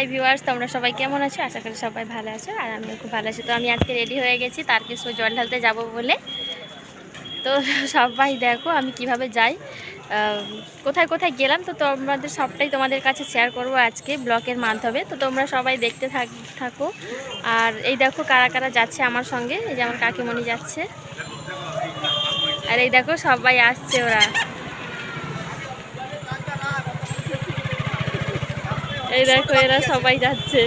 Hi viewers, তোমরা সবাই কেমন আছো? আশা করি সবাই ভালো আছো আর আমিও খুব ভালো আছি। তো আমি আজকে রেডি হয়ে গেছি, তার কিছু জল ঢালতে যাব বলে। তো সবাই দেখো আমি কীভাবে যাই। কোথায় কোথায় গেলাম, তো তোমাদের সবটাই তোমাদের কাছে শেয়ার করব আজকে ব্লগের মাধ্যমে। তো তোমরা সবাই দেখতে থাক, থাকো। আর এই দেখো কারা কারা যাচ্ছে আমার সঙ্গে, এই যে আমার কাকিমণি যাচ্ছে। আর এই দেখো সবাই আসছে ওরা। এই দেখো এরা সবাই যাচ্ছে।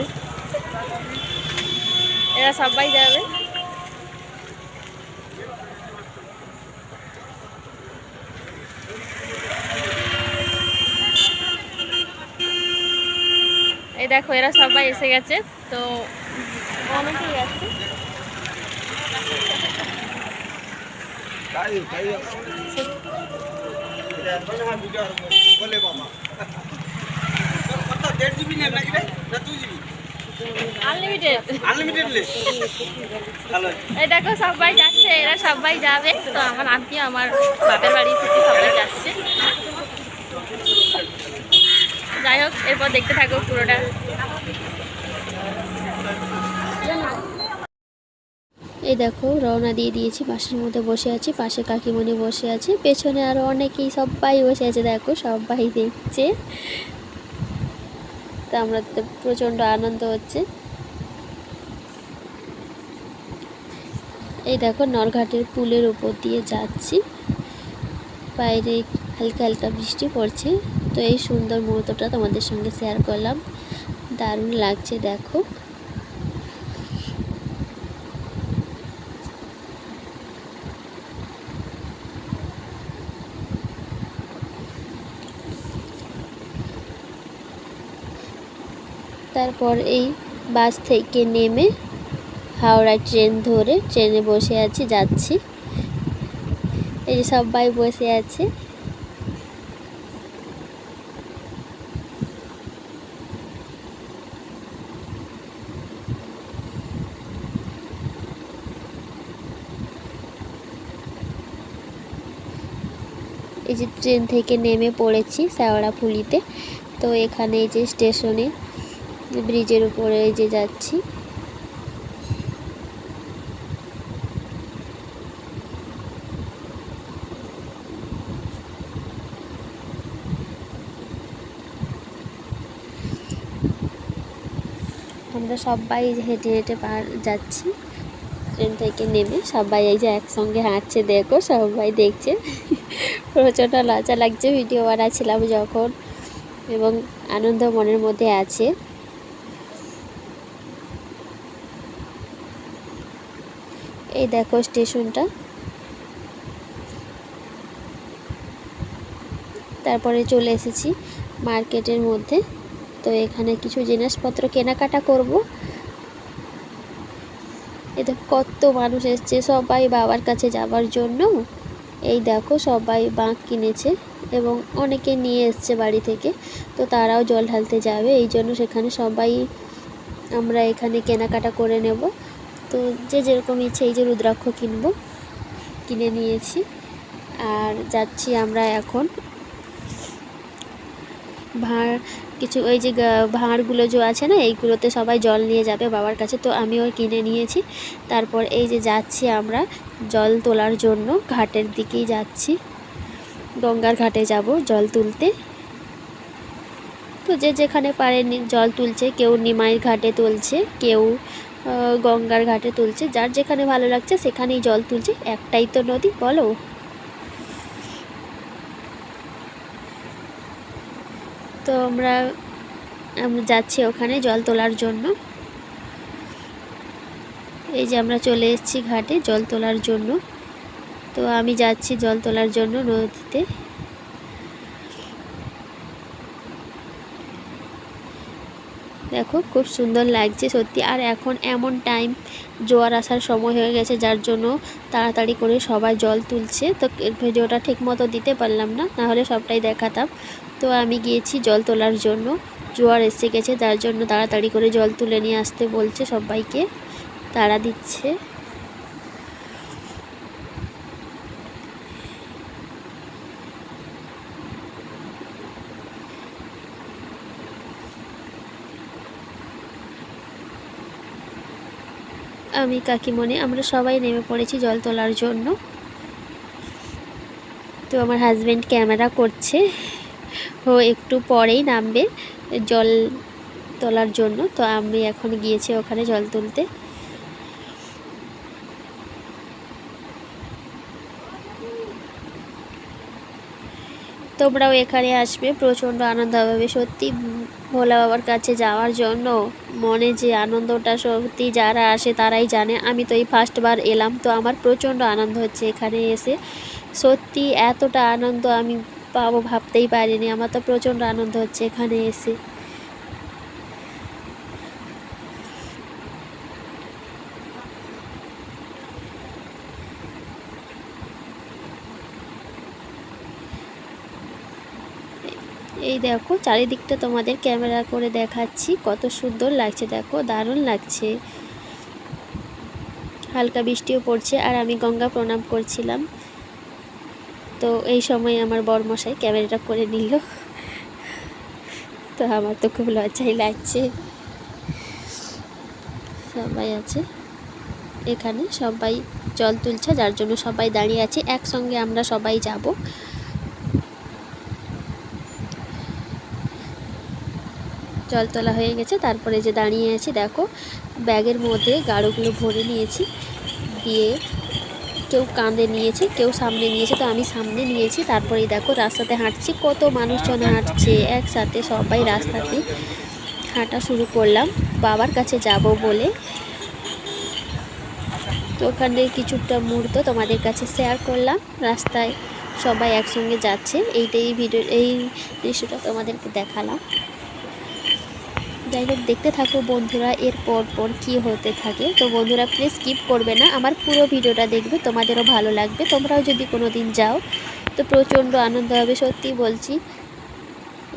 এরা সবাই যাবে। এই দেখো এরা সবাই এসে গেছে। তো অনেকেই আছে। বলে বাবা। এই দেখো যাচ্ছে এরা যাবে। আমার যাই হোক এরপর দেখতে থাকো পুরোটা। এই দেখো রওনা দিয়ে দিয়েছি পাশের মধ্যে বসে আছি পাশে কাকিমণি বসে আছে পেছনে আরও অনেকেই সবাই বসে আছে দেখো সবাই দেখছে। তা আমরা তো প্রচণ্ড আনন্দ হচ্ছে। এই দেখো নলঘাটের পুলের উপর দিয়ে যাচ্ছি। বাইরে হালকা হালকা বৃষ্টি পড়ছে। তো এই সুন্দর মুহূর্তটা তোমাদের সঙ্গে শেয়ার করলাম। দারুণ লাগছে, দেখো। তারপর এই বাস থেকে নেমে হাওড়া ট্রেন ধরে ট্রেনে বসে আছি, যাচ্ছি। এই যে সবাই বসে আছে। এই যে ট্রেন থেকে নেমে পড়েছি, শ্যাওড়াফুলিতে। তো এখানে এই যে স্টেশনে ব্রিজের উপরে এই যে যাচ্ছি। আমরা সবাই হেঁটে হেঁটে পার যাচ্ছি। ট্রেন থেকে নেমে সবাই এই যে একসঙ্গে হাঁটছে, দেখো সবাই দেখছে। প্রচণ্ড লজ্জা লাগছে, ভিডিও বানাচ্ছিলাম যখন এবং আনন্দ মনের মধ্যে আছে। এই দেখো স্টেশনটা। তারপরে চলে এসেছি মার্কেটের মধ্যে। তো এখানে কিছু জিনিসপত্র কেনাকাটা করব। এই দেখো কত মানুষ এসছে, সবাই বাবার কাছে যাবার জন্য। এই দেখো সবাই বাঁক কিনেছে এবং অনেকে নিয়ে এসছে বাড়ি থেকে। তো তারাও জল ঢালতে যাবে, এই জন্য সেখানে সবাই আমরা এখানে কেনাকাটা করে নেব। তো যে যেরকম ইচ্ছে এই যে রুদ্রাক্ষ কিনবো। কিনে নিয়েছি। আর যাচ্ছি আমরা এখন ভাঁড়, কিছু ওই যে ভাঁড়গুলো যে আছে না, এইগুলোতে সবাই জল নিয়ে যাবে বাবার কাছে। তো আমিও কিনে নিয়েছি। তারপর এই যে যাচ্ছি আমরা জল তোলার জন্য, ঘাটের দিকেই যাচ্ছি। গঙ্গার ঘাটে যাব জল তুলতে। তো যে যেখানে পারে জল তুলছে, কেউ নিমাইয়ের ঘাটে তুলছে, কেউ গঙ্গার ঘাটে তুলছে। যার যেখানে ভালো লাগছে সেখানেই জল তুলছে। একটাই তো নদী, বলো? তো আমরা আমরা যাচ্ছি ওখানে জল তোলার জন্য। এই যে আমরা চলে এসেছি ঘাটে জল তোলার জন্য। তো আমি যাচ্ছি জল তোলার জন্য নদীতে। দেখো, খুব সুন্দর লাগছে সত্যি। আর এখন এমন টাইম জোয়ার আসার সময় হয়ে গেছে, যার জন্য তাড়াতাড়ি করে সবাই জল তুলছে। তো ভিডিওটা ঠিক মতো দিতে পারলাম না নাহলে সবটাই দেখাতাম। তো আমি গিয়েছি জল তোলার জন্য। জোয়ার এসে গেছে, যার জন্য তাড়াতাড়ি করে জল তুলে নিয়ে আসতে বলছে সবাইকে। তারা দিচ্ছে। আমি কাকিমণি, আমরা সবাই নেমে পড়েছি জল তোলার জন্য। তো আমার হাজব্যান্ড ক্যামেরা করছে। ও একটু পরেই নামবে জল তোলার জন্য। তো আমি এখন গিয়েছি ওখানে জল তুলতে। তোমরাও এখানে আসবে, প্রচণ্ড আনন্দ হবে। সত্যি ভোলা বাবার কাছে যাওয়ার জন্য মনে যে আনন্দটা সত্যি যারা আসে তারাই জানে। আমি তো এই ফার্স্টবার এলাম, তো আমার প্রচণ্ড আনন্দ হচ্ছে এখানে এসে। সত্যি এতটা আনন্দ আমি পাবো ভাবতেই পারিনি, আমার তো প্রচণ্ড আনন্দ হচ্ছে এখানে এসে। এই দেখো, চারিদিকটা তোমাদের ক্যামেরা করে দেখাচ্ছি। কত সুন্দর লাগছে, দেখো, দারুণ লাগছে। হালকা বৃষ্টিও পড়ছে আর আমি গঙ্গা প্রণাম করছিলাম। তো এই সময় আমার বরমশাই ক্যামেরাটা করে নিল। তো আমার তো খুব লজ্জাই লাগছে। সবাই আছে এখানে, সবাই জল তুলছে, যার জন্য সবাই দাঁড়িয়ে আছে। একসঙ্গে আমরা সবাই যাব। জল তোলা হয়ে গেছে, তারপরে যে দাঁড়িয়ে আছি, দেখো, ব্যাগের মধ্যে গাড়োগুলো ভরে নিয়েছি, দিয়ে কেউ কাঁধে নিয়েছে, কেউ সামনে নিয়েছে, তো আমি সামনে নিয়েছি, তারপরেই দেখো রাস্তাতে হাঁটছি, কত মানুষজন হাঁটছে, একসাথে সবাই রাস্তাতে হাঁটা শুরু করলাম, বাবার কাছে যাব বলে। তো ওখানে কিছুটা মুহূর্ত তোমাদের কাছে শেয়ার করলাম, রাস্তায় সবাই একসঙ্গে যাচ্ছে, এইটাই ভিডিও এই দৃশ্যটা তোমাদেরকে দেখালাম। যাই হোক দেখতে থাকো বন্ধুরা, এর পর পর কী হতে থাকে। তো বন্ধুরা প্লিজ স্কিপ করবে না, আমার পুরো ভিডিওটা দেখবে, তোমাদেরও ভালো লাগবে, তোমরাও যদি কোনো দিন যাও, তো প্রচণ্ড আনন্দ হবে, সত্যি বলছি।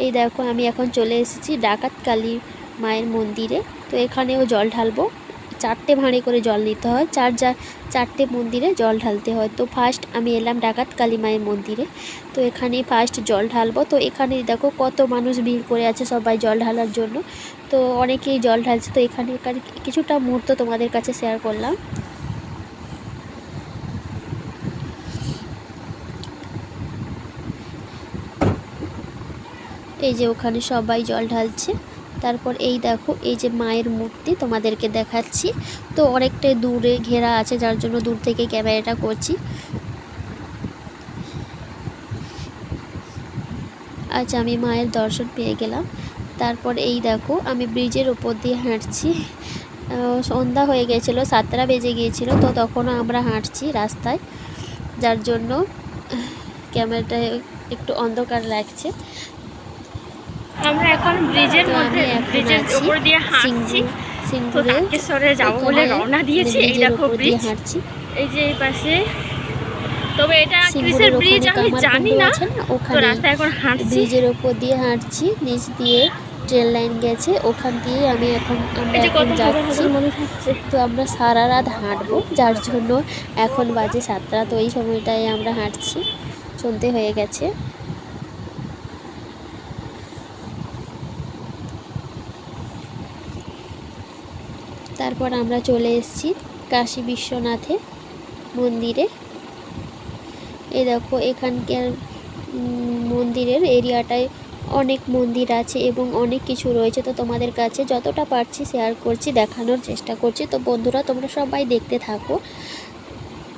এই দেখো, আমি এখন চলে এসেছি ডাকাতকালী মায়ের মন্দিরে, তো এখানেও জল ঢালবো। চারটে ভাঁড়ে করে জল নিতে হয়। চার চারটে মন্দিরে জল ঢালতে হয়। তো ফার্স্ট আমি এলাম ডাকাত কালী মায়ের মন্দিরে। তো এখানে ফার্স্ট জল ঢালবো। তো এখানে দেখো কত মানুষ ভিড় করে আছে সবাই জল ঢালার জন্য। তো অনেকেই জল ঢালছে। তো এখানকার কিছুটা মুহূর্ত তোমাদের কাছে শেয়ার করলাম। এই যে ওখানে সবাই জল ঢালছে। তারপর এই দেখো, এই যে মায়ের মূর্তি তোমাদেরকে দেখাচ্ছি। তো অনেকটাই দূরে ঘেরা আছে, যার জন্য দূর থেকে ক্যামেরাটা করছি। আজ আমি মায়ের দর্শন পেয়ে গেলাম। তারপর এই দেখো, আমি ব্রিজের ওপর দিয়ে হাঁটছি। সন্ধ্যা হয়ে গেছিল, সাতটা বেজে গিয়েছিল, তো তখনও আমরা হাঁটছি রাস্তায়। যার জন্য ক্যামেরাটা একটু অন্ধকার লাগছে। আমরা এখন ব্রিজের মধ্যে আমি ব্রিজের উপর দিয়ে হাঁটছি। তো তারকেশ্বরে যাব বলে রওনা দিয়েছি। এই দেখো ব্রিজ এই যে এই পাশে। তবে এটা কিসের সিঙ্গুরের ব্রিজ ওখানে আমি জানি না। তো রাস্তায় এখন হাঁটছি। ব্রিজের দিয়ে হাঁটছি নিচ দিয়ে ট্রেন লাইন গেছে ওখান দিয়ে আমি এখন আমরা এখন যাচ্ছি। তো আমরা সারা রাত হাঁটবো যার জন্য এখন বাজে সাতটা তো এই সময়টায় আমরা হাঁটছি। সন্ধে হয়ে গেছে। তারপর আমরা চলে এসেছি কাশী বিশ্বনাথে মন্দিরে। এই দেখো এখানকার মন্দিরের এরিয়াটায় অনেক মন্দির আছে এবং অনেক কিছু রয়েছে। তো তোমাদের কাছে যতটা পারছি শেয়ার করছি, দেখানোর চেষ্টা করছি। তো বন্ধুরা, তোমরা সবাই দেখতে থাকো।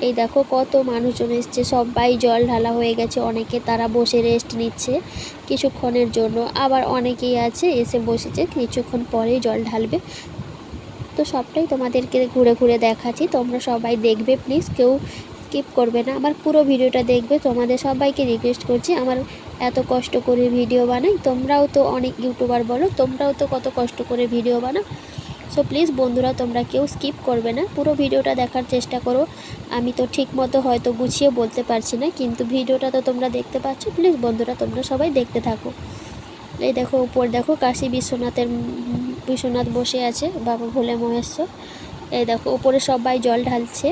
এই দেখো কত মানুষজন এসছে, সবাই জল ঢালা হয়ে গেছে, অনেকে তারা বসে রেস্ট নিচ্ছে কিছুক্ষণের জন্য। আবার অনেকেই আছে, এসে বসেছে, কিছুক্ষণ পরেই জল ঢালবে। তো সবটাই তোমাদেরকে ঘুরে ঘুরে দেখাচ্ছি। তোমরা সবাই দেখবে প্লিজ কেউ স্কিপ করবে না। আমার পুরো ভিডিওটা দেখবে। তোমাদের সবাইকে রিকোয়েস্ট করছি, আমার এত কষ্ট করে ভিডিও বানাই। তোমরাও তো অনেক ইউটিউবার বলো, তোমরাও তো কত কষ্ট করে ভিডিও বানাও। সো প্লিজ বন্ধুরা, তোমরা কেউ স্কিপ করবে না। পুরো ভিডিওটা দেখার চেষ্টা করো। আমি তো ঠিক মতো হয়তো গুছিয়ে বলতে পারছি না, কিন্তু ভিডিওটা তো তোমরা দেখতে পাচ্ছ। প্লিজ বন্ধুরা, তোমরা সবাই দেখতে থাকো। এই দেখো, উপর দেখো, কাশী বিশ্বনাথের বিশ্বনাথ বসে আছে, বাবা ভোলে মহেশ্বর এই দেখো, উপরে সবাই জল ঢালছে।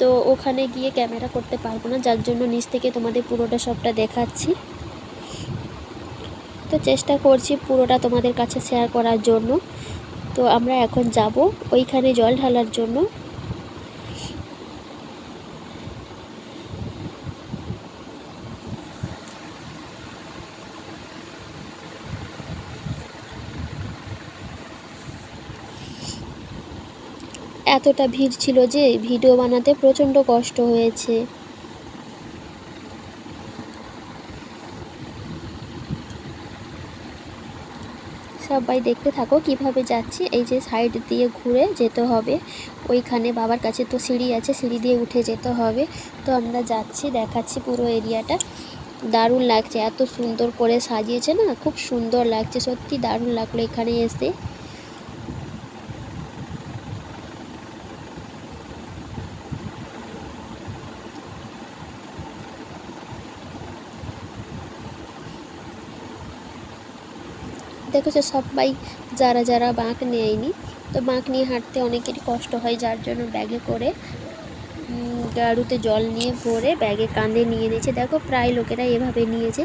তো ওখানে গিয়ে ক্যামেরা করতে পারব না, যার জন্য নিচ থেকে তোমাদের পুরোটা সবটা দেখাচ্ছি। তো চেষ্টা করছি পুরোটা তোমাদের কাছে শেয়ার করার জন্য। তো আমরা এখন যাব ওইখানে জল ঢালার জন্য। এতটা ভিড় ছিল যে ভিডিও বানাতে প্রচণ্ড কষ্ট হয়েছে। সবাই দেখতে থাকো কীভাবে যাচ্ছি। এই যে সাইড দিয়ে ঘুরে যেতে হবে। ওইখানে বাবার কাছে তো সিঁড়ি আছে, সিঁড়ি দিয়ে উঠে যেতে হবে। তো আমরা যাচ্ছি, দেখাচ্ছি পুরো এরিয়াটা। দারুণ লাগছে, এত সুন্দর করে সাজিয়েছে না, খুব সুন্দর লাগছে, সত্যি দারুণ লাগল এখানে এসে। দেখেছ সবাই যারা যারা বাঁক নেয়নি, তো বাঁক নিয়ে হাঁটতে অনেকেরই কষ্ট হয়, যার জন্য ব্যাগে করে গাড়ুতে জল নিয়ে ভরে ব্যাগে কাঁধে নিয়ে নিয়েছে। দেখো প্রায় লোকেরা এভাবে নিয়েছে।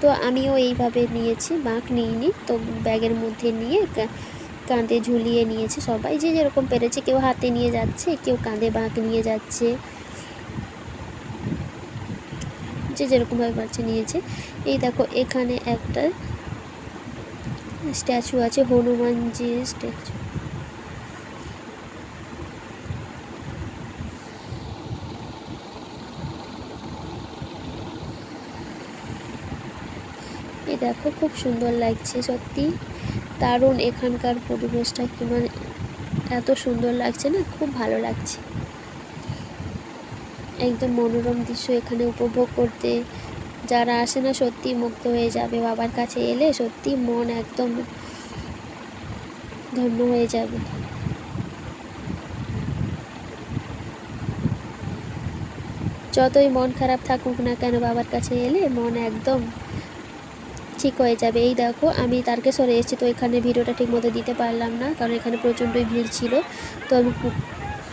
তো আমিও এইভাবে নিয়েছি, বাঁক নিইনি, তো ব্যাগের মধ্যে নিয়ে কাঁধে ঝুলিয়ে নিয়েছে সবাই। যে যেরকম পেরেছে, কেউ হাতে নিয়ে যাচ্ছে, কেউ কাঁধে বাঁক নিয়ে যাচ্ছে। যে যেরকমভাবে পারছে নিয়েছে। এই দেখো এখানে একটা স্ট্যাচু আছে হনুমানজির স্ট্যাচু। এ দেখো, খুব সুন্দর লাগছে সত্যি। দারুণ এখানকার পরিবেশটা, কি মানে এত সুন্দর লাগছে না, খুব ভালো লাগছে। একদম মনোরম দৃশ্য এখানে উপভোগ করতে। যারা আসে না, সত্যি মুক্ত হয়ে যাবে। বাবার কাছে এলে সত্যি মন একদম ধন্য হয়ে যাবে। যতই মন খারাপ থাকুক না কেন, বাবার কাছে এলে মন একদম ঠিক হয়ে যাবে। এই দেখো, আমি তারকেশ্বরে এসেছি, তো এখানে ভিডিওটা ঠিক মতো দিতে পারলাম না, কারণ এখানে প্রচণ্ডই ভিড় ছিল। তো আমি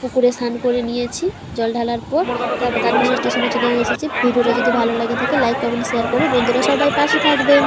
পুকুরে স্নান করে নিয়েছি, জল ঢালার পর তারপর তারকেশ্বর স্টেশনে চলে এসেছি। ভিডিওটা যদি ভালো লাগে থাকে লাইক কমেন্ট শেয়ার করে বন্ধুরা সবাই পাশে থাকবেন।